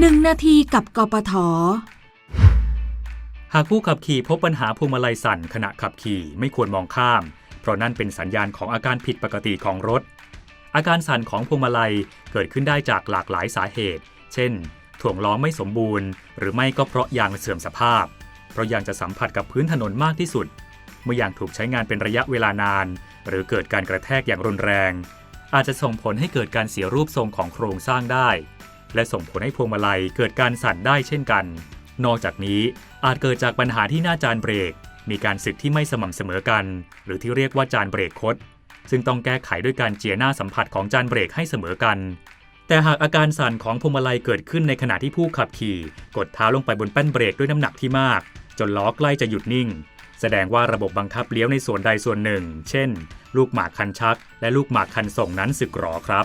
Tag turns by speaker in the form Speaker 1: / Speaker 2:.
Speaker 1: 1นาทีกับกปท
Speaker 2: หากผู้ขับขี่พบปัญหาพวงมาลัยสั่นขณะขับขี่ไม่ควรมองข้าม เพราะนั่นเป็นสัญญาณของอาการผิดปกติของรถ อาการสั่นของพวงมาลัยเกิดขึ้นได้จากหลากหลายสาเหตุ เช่น ถ่วงล้อไม่สมบูรณ์ หรือไม่ก็เพราะยางเสื่อมสภาพ เพราะยางจะสัมผัสกับพื้นถนนมากที่สุด เมื่อยางถูกใช้งานเป็นระยะเวลานาน หรือเกิดการกระแทกอย่างรุนแรง อาจจะส่งผลให้เกิดการเสียรูปทรงของโครงสร้างได้ และส่งผลให้พวงมาลัยเกิดการสั่นได้เช่นกัน นอกจากนี้อาจเกิดจากปัญหาที่หน้าจานเบรก มีการสึกที่ไม่สม่ำเสมอกัน หรือที่เรียกว่าจานเบรกคดซึ่งต้องแก้ไขด้วยการเจียหน้าสัมผัสของจานเบรกให้เสมอกัน แต่หากอาการสั่นของพวงมาลัยเกิดขึ้นในขณะที่ผู้ขับขี่ กดเท้าลงไปบนแป้นเบรกด้วยน้ำหนักที่มาก จนล้อใกล้จะหยุดนิ่ง แสดงว่าระบบบังคับเลี้ยวในส่วนใดส่วนหนึ่ง เช่น ลูกหมากคันชัก และลูกหมากคันส่งนั้นสึกหรอครับ